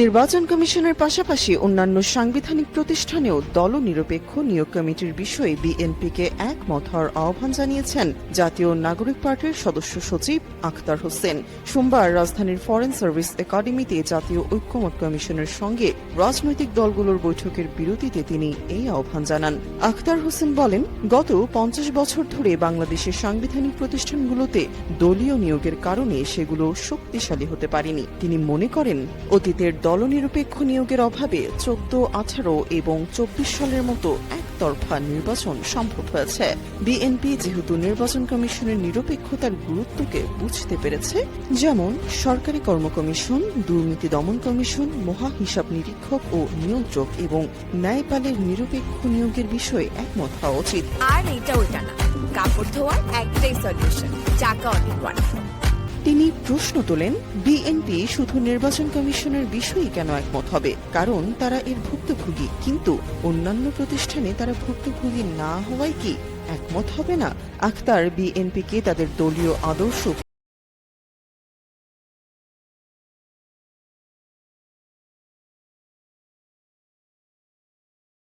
নির্বাচন কমিশনের পাশাপাশি অন্যান্য সাংবিধানিক প্রতিষ্ঠানেও দলনিরপেক্ষ নিয়োগ কমিটির বিষয়ে বিএনপিকে একমত হওয়ার আহ্বান জানিয়েছেন জাতীয় নাগরিক পার্টির সদস্য সচিব আখতার হোসেন। সোমবার রাজধানীর ফরেন সার্ভিস একাডেমিতে জাতীয় ঐক্যমত কমিশনের সঙ্গে রাজনৈতিক দলগুলোর বৈঠকের বিরতিতে তিনি এই আহ্বান জানান। আখতার হোসেন বলেন, গত পঞ্চাশ বছর ধরে বাংলাদেশের সাংবিধানিক প্রতিষ্ঠানগুলোতে দলীয় নিয়োগের কারণে সেগুলো শক্তিশালী হতে পারেনি। তিনি মনে করেন, অতীতের দলনিরপেক্ষ নিয়োগের অভাবে চোদ্দ, আঠারো এবং চব্বিশ সালের মতো একতরফা নির্বাচন সম্ভব হয়েছে। বিএনপি যেহেতু নির্বাচন কমিশনের নিরপেক্ষতার গুরুত্বকে বুঝতে পেরেছে, যেমন সরকারি কর্ম কমিশন দুর্নীতি দমন কমিশন মহা হিসাব নিরীক্ষক ও নিয়ন্ত্রক এবং ন্যায়পালের নিরপেক্ষ নিয়োগের বিষয়ে একমত হওয়া উচিত। আর এটা ওইটা না। কাপড় ধোয়ার একটাই সলিউশন চাকা অনেক তিনি প্রশ্ন তোলেন, বিএনপি শুধু নির্বাচন কমিশনের বিষয়ে কেন একমত হবে? কারণ তারা এর ভুক্তভোগী। কিন্তু অন্যান্য প্রতিষ্ঠানে তারা ভুক্তভোগী না হওয়ায় কি একমত হবে না? আখতার বিএনপিকে তাদের দলীয় আদর্শ